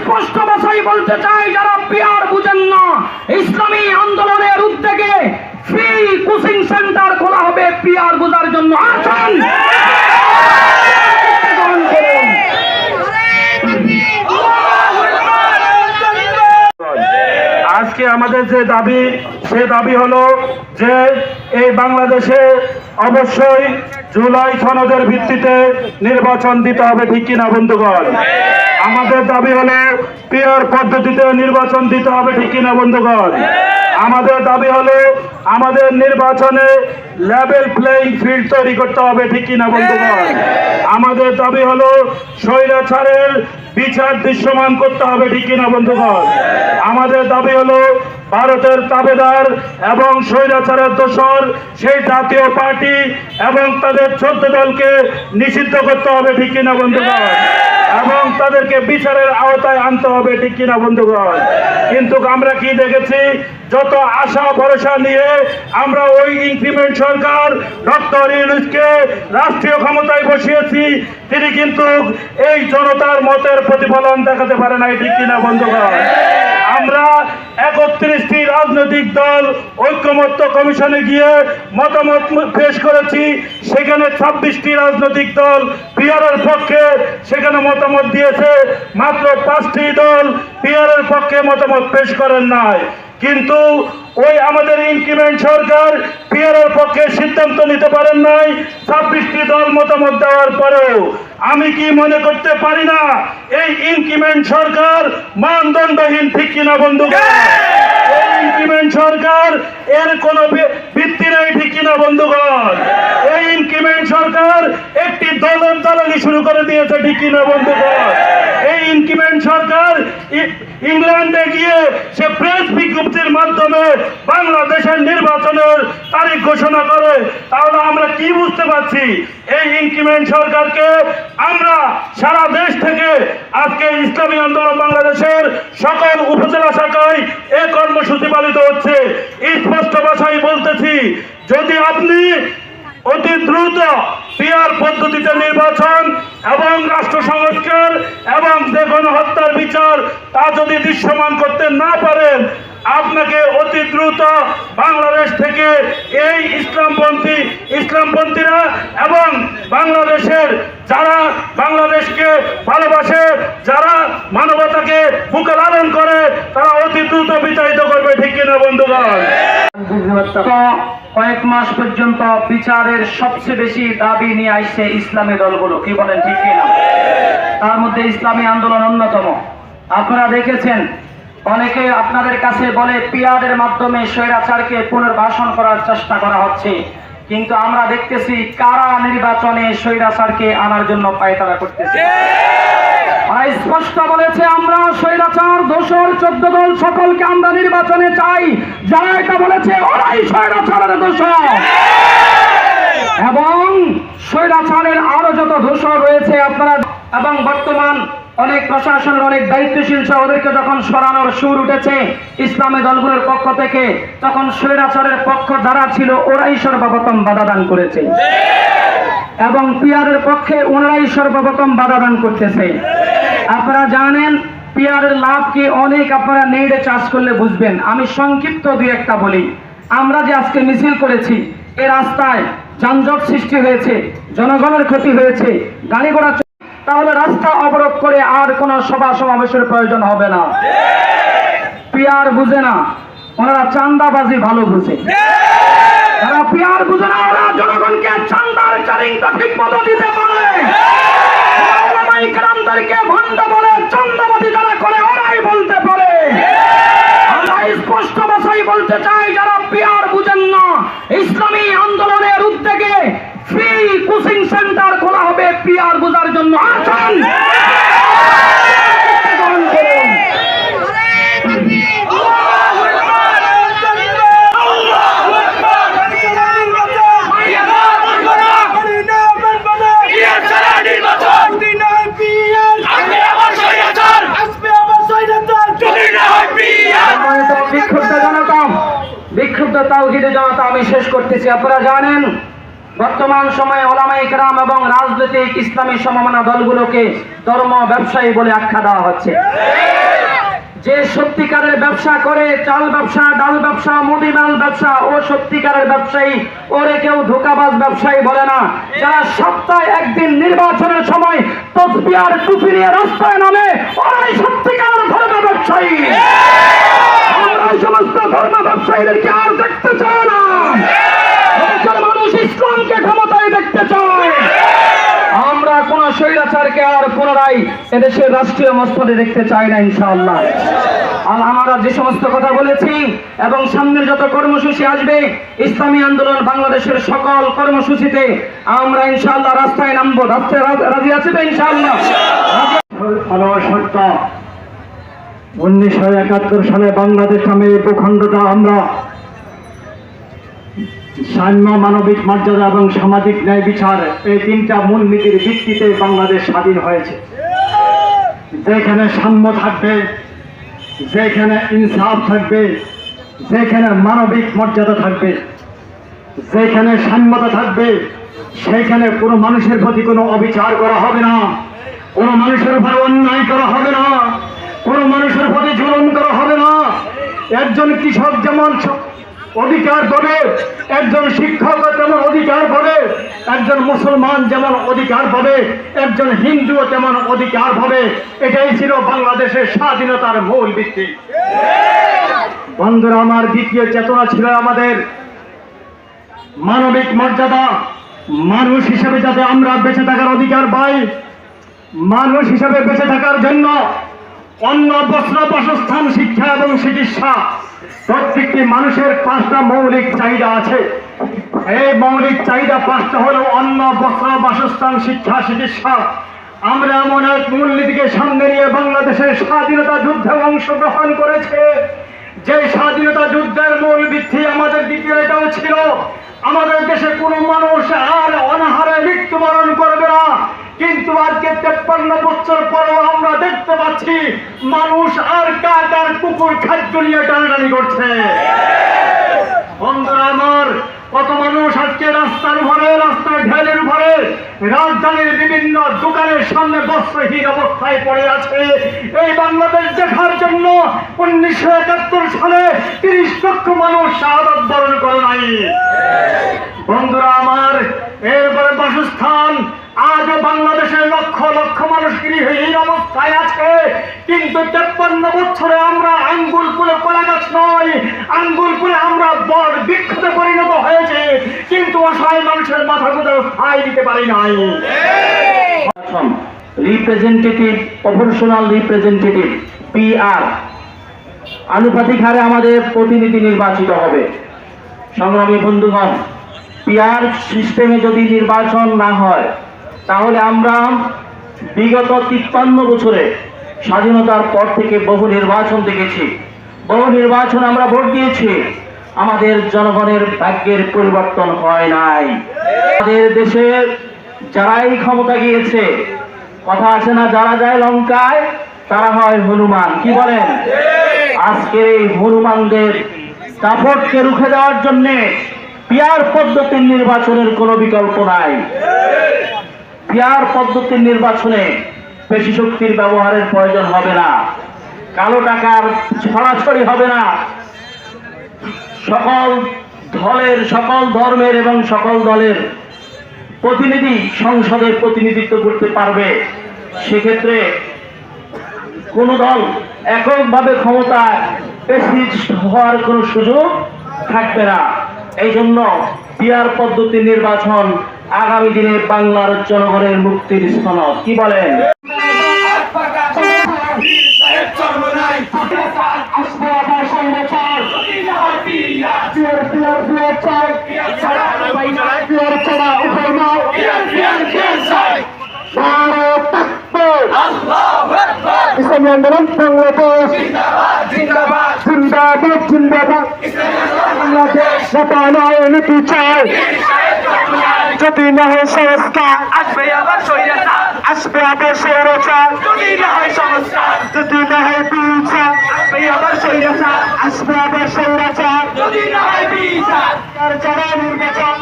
স্পষ্ট ভাষায় বলতে চাই, যারা পিয়ার বুঝেন না, ইসলামী আন্দোলনের উদ্যোগে ফ্রি কোচিং সেন্টার খোলা হবে পিয়ার বোঝার জন্য। আসুন। আজকে আমাদের যে দাবি, সে দাবি হলো যে এই বাংলাদেশে অবশ্যই জুলাই সনদের ভিত্তিতে নির্বাচন দিতে হবে, ঠিক কিনা বন্ধুগণ? আমাদের দাবি হলো পিয়ার পদ্ধতিতে নির্বাচন দিতে হবে, ঠিক কিনা বন্ধুগণ? আমাদের দাবি হলো আমাদের নির্বাচনে লেভেল প্লেইং ফিল্ড তৈরি করতে হবে, ঠিক কিনা বন্ধুগণ? আমাদের দাবি হলো স্বৈরাচারের বিচার দৃশ্যমান করতে হবে, ঠিক কিনা বন্ধুগণ? আমাদের দাবি হলো ভারতের তাবেদার এবং স্বৈরাচারের দোসর সেই জাতীয় পার্টি এবং তাদের চোদ্দ দলকে নিষিদ্ধ করতে হবে, ঠিক কিনা বন্ধুগণ? এবং তাদেরকে বিচারের আওতায় আনতে হবে, ঠিক কিনা বন্ধুগণ? কিন্তু আমরা কি দেখেছি? যত আশা, ভরসা নিয়ে আমরা ওই ইনক্রিমেন্ট সরকার, ডক্টর ইউনুসকে রাষ্ট্রীয় ক্ষমতায় বসিয়েছি, তিনি কিন্তু এই জনতার মতের প্রতিফলন দেখাতে পারে নাই, ঠিক কিনা বন্ধুগণ? আমরা একত্রিশটি রাজনৈতিক দল, ঐক্যমত্য কমিশনে গিয়ে মতামত পেশ করেছি। সেখানে ছাব্বিশটি রাজনৈতিক দল পিয়ারের পক্ষে সেখানে মতামত দিয়েছে। মাত্র পাঁচটি দল পিয়ারের পক্ষে মতামত পেশ করেন নাই। কিন্তু ওই আমাদের ইনক্রিমেন্ট সরকার পিয়ারের পক্ষে সিদ্ধান্ত নিতে পারেন নাই। ছাব্বিশটি দল মতামত দেওয়ার পরেও। আমি কি মনে করতে পারি না এই ইনক্রিমেন্ট সরকার মানদণ্ডহীন ঠিক কিনা বন্ধুগণ? এই ইনক্রিমেন্ট সরকার এর কোনো ভিত্তি নেই ঠিক কিনা বন্ধুগণ? এই ইনক্রিমেন্ট সরকার একটি দলের দালালি শুরু করে দিয়েছে ঠিক কিনা বন্ধুগণ? এই ইনক্রিমেন্ট সরকার ইংল্যান্ডে গিয়ে সে প্রেস বিজ্ঞপ্তির মাধ্যমে বাংলাদেশের নির্বাচনের তারিখ ঘোষণা করে। তাহলে আমরা কি বুঝতে পারছি? এই ইনক্রিমেন্ট সরকারকে আমরা সারা দেশ থেকে আজকে ইসলামী আন্দোলন বাংলাদেশের সকল উপজেলা শাখায় এ কর্মসূচি পালিত হচ্ছে। স্পষ্ট ভাষায় বলতেছি, যদি আপনি অতি দ্রুত পিয়ার পদ্ধতিতে নির্বাচন এবং রাষ্ট্র সংস্কার এবং যে গণহত্যার বিচার তা যদি দৃশ্যমান করতে না পারেন, আপনাকে অতি দ্রুত বাংলাদেশ থেকে এই ইসলামপন্থী, ইসলামপন্থীরা এবং বাংলাদেশের যারা বাংলাদেশকে ভালোবাসে, যারা মানবতাকে বুকে লালন করে, তারা অতি দ্রুত বিতাড়িত করবে, ঠিক কিনা বন্ধুগণ কয়েক মাস পর্যন্ত বিচারের সবচেয়ে বেশি দাবি নিয়ে আসছে ইসলামী দলগুলো, কি বলেন, ঠিক কিনা? তার মধ্যে ইসলামী আন্দোলন অন্যতম। আপনারা দেখেছেন, অনেকে আপনাদের কাছে বলে পিয়ারের মাধ্যমে স্বৈরাচারকে পুনর্বাসন করার চেষ্টা করা হচ্ছে। কিন্তু আমরা দেখতেছি কারা নির্বাচনে স্বৈরাচারকে আনার জন্য পায়তারা করতেছে। স্পষ্ট বলেছে, আমরা স্বৈরাচার, দোষর, চোদ্দ দল সকলকে আমরা নির্বাচনে চাই। যারা এটা বলেছে, ওরাই স্বৈরাচারের দোষর। এবং স্বৈরাচারের আরও যত দোষর রয়েছে, আপনারা এবং বর্তমান অনেক প্রশাসনের অনেক দায়িত্বশীল ওদেরকে যখন সরানোর সুর উঠেছে ইসলামী দলগুলোর পক্ষ থেকে, তখন স্বৈরাচারের পক্ষ যারা ছিল, ওরাই সর্বপ্রথম বাধা দান করেছে। এবং পিয়ারের পক্ষে ওনারাই সর্বপ্রথম বাধা দান করতেছে। আপনারা জানেন, পিয়ারের লাভ কি? অনেক আপনারা নেড়ে চাষ করলে বুঝবেন। আমি সংক্ষিপ্ত দুই একটা বলি। আমরা যে আজকে মিছিল করেছি, এ রাস্তায় যানজট সৃষ্টি হয়েছে, জনগণের ক্ষতি হয়েছে, গাড়ি ঘোড়া তাহলে রাস্তা অবরোধ করে আর কোনো সভা সমাবেশের প্রয়োজন হবে না। পিয়ার বুঝে না, ওনারা চান্দাবাজি ভালো বুঝে। যারা পিয়ার বুঝে না, ওরা জনগণকে চান্দার ঠিক মতো দিতে পারে। বলতে চাই, যারা পিয়ার না, ইসলামী আন্দোলনের উদ্যোগে ফ্রি কোচিং সেন্টার খোলা হবে, পিয়ার বোঝার জন্য আসুন বিক্ষুব্ধ জনতা বিক্ষুব্ধ তাওহিদে জনতা আমি শেষ করতেছি আপনারা জানেন? বর্তমান সময়ে ওলামাই গ্রাম এবং রাজনৈতিক ইসলামী সমমানা দলগুলোকে ধর্ম ব্যবসায়ী বলে আখ্যা দেওয়া হচ্ছে। যে সত্যিকারের ব্যবসা করে, চাল ব্যবসা, ডাল ব্যবসা মুদিমাল ব্যবসা, ও সত্যিকারের ব্যবসায়ী, ওরে কেউ ধোকাবাজ ব্যবসায়ী বলে না। যারা সপ্তাহে একদিন নির্বাচনের সময় তসবিয়ার টুপি নিয়ে রাস্তায় নামে, ওরাই সত্যিকারের ধর্ম ব্যবসায়ী। আমরা সমস্ত ধর্ম ব্যবসায়ীদেরকে আর দেখতে চাই না। ইসলামকে ক্ষমতায় দেখতে চায় আমরা কোন স্বৈরাচারকে আর পুনরায় এদেশের রাষ্ট্রীয় মস্তদে দেখতে চাই না, ইনশাআল্লাহ। আর আমরা যে সমস্ত কথা বলেছি এবং সামনের যত কর্মসূচি আসবে, ইসলামী আন্দোলন বাংলাদেশের সকল কর্মসূচিতে আমরা, ইনশাআল্লাহ, রাস্তায় নামবো। রাস্তায় রাজি আছে তো, ইনশাআল্লাহ? উনিশশো একাত্তর সালে বাংলাদেশ নামে এই ভূখণ্ডটা আমরা সাম্য মানবিক মর্যাদা এবং সামাজিক ন্যায় বিচার এই তিনটা মূলনীতির ভিত্তিতে বাংলাদেশ স্বাধীন হয়েছে। যেখানে সাম্য থাকবে, যেখানে ইনসাফ থাকবে, যেখানে মানবিক মর্যাদা থাকবে, যেখানে সাম্যতা থাকবে, সেখানে কোনো মানুষের প্রতি কোনো অবিচার করা হবে না, কোনো মানুষের উপরে অন্যায় করা হবে না, কোনো মানুষের প্রতি জুলুম করা হবে না। একজন কৃষক যেমন অধিকার পাবে, একজন শিক্ষক তেমন অধিকার পাবে, একজন মুসলমান যেমন অধিকার পাবে, একজন হিন্দুও তেমন অধিকার পাবে। এটাই ছিল বাংলাদেশের স্বাধীনতার মূল ভিত্তি। বন্ধুরা, আমার দ্বিতীয় চেতনা ছিল আমাদের মানবিক মর্যাদা। মানুষ হিসেবে যাতে আমরা বেঁচে থাকার অধিকার পাই, মানুষ হিসেবে বেঁচে থাকার জন্য অন্ন বস্ত্র, বাসস্থান, শিক্ষা এবং চিকিৎসা প্রত্যেকটি মানুষের পাঁচটা মৌলিক চাহিদা আছে। এই মৌলিক চাহিদা পাঁচটা হলো অন্ন, বস্ত্র, বাসস্থান, শিক্ষা, চিকিৎসা। আমরা এমন এক মূলনীতিকে সামনে নিয়ে বাংলাদেশের স্বাধীনতা যুদ্ধে অংশগ্রহণ করেছে। যে স্বাধীনতা যুদ্ধের মূল ভিত্তি আমাদের দ্বিতীয় এটাও ছিল, আমাদের দেশে কোনো মানুষ আর অনাহারে মৃত্যুবরণ করবে না কিন্তু আজকে তেপ্পান্ন বছর আমরা দেখতে পাচ্ছি মানুষ আর কাক আর কুকুর খাদ্য নিয়ে টানাটানি করছে। বন্ধুরা আমার, কত মানুষ আজকে রাস্তার উপরে, রাস্তার ঢেলের উপরে, রাজধানীর বিভিন্ন দোকানের সামনে বস্ত্রহীন অবস্থায় পড়ে আছে। এই বাংলাদেশ দেখার জন্য উনিশশো একাত্তর সালে তিরিশ লক্ষ মানুষ শাহাদত বরণ করে নাই। বন্ধুরা আমার, এরপরে বাসস্থান আজও বাংলাদেশের লক্ষ লক্ষ মানুষ গৃহহীন অবস্থায় আছে। কিন্তু তেপ্পান্ন বছরে আমরা আঙ্গুল কুলে কলা গাছ নয় আঙ্গুল কুলে আমরা বড় বৃক্ষতে পরিণত হয়েছে। কিন্তু অসহায় মানুষের মাথা কোথাও স্থায়ী দিতে পারি নাই। রিপ্রেজেন্টেটিভ প্রফেশনাল রিপ্রেজেন্টেটিভ পিআর আনুপাতিক হারে আমাদের প্রতিনিধি নির্বাচিত হবে। সংগ্রামী বন্ধুগণ পিআর সিস্টেমে যদি নির্বাচন না হয় তাহলে আমরা বিগত তিপ্পান্ন বছরে স্বাধীনতার পর থেকে বহু নির্বাচন দেখেছি। বহু নির্বাচন আমরা ভোট দিয়েছি। আমাদের জনগণের ভাগ্যের পরিবর্তন হয় নাই। আমাদের দেশের যারাই ক্ষমতা গিয়েছে, কথা আছে না, যারা যায় লঙ্কায়, তারা হয় হনুমান। কি বলেন? আজকে এই হনুমানদের দাপটকে রুখে দেওয়ার জন্যে পিয়ার পদ্ধতির নির্বাচনের কোনো বিকল্প নাই। পিয়ার পদ্ধতির নির্বাচনে পেশি শক্তির ব্যবহারের প্রয়োজন হবে না। কালো টাকার ছড়াছড়ি হবে না। সকল দলের, সকল ধর্মের এবং সকল দলের প্রতিনিধি সংসদে প্রতিনিধিত্ব করতে পারবে। সেক্ষেত্রে কোন দল এককভাবে ক্ষমতা হওয়ার কোনো সুযোগ থাকবে না। এই জন্য পদ্ধতি নির্বাচন আগামী দিনে বাংলার জনগণের মুক্তির স্থল কি বলেন? ইসলামী আন্দোলন বাংলাদেশ জিন্দাবাদ জিন্দাবাদ। বাংলাদেশ নেতা যদি না হয় সংস্কার আসবে আবার সৈরাচার আসবে আবার স্বৈরাচার। যদি না হয় সংস্কার। যদি না হয় বিচার আসবে আবার সৈরাচার আসবে আবার স্বৈরাচার। যদি না হয় বিচার। যারা নির্বাচন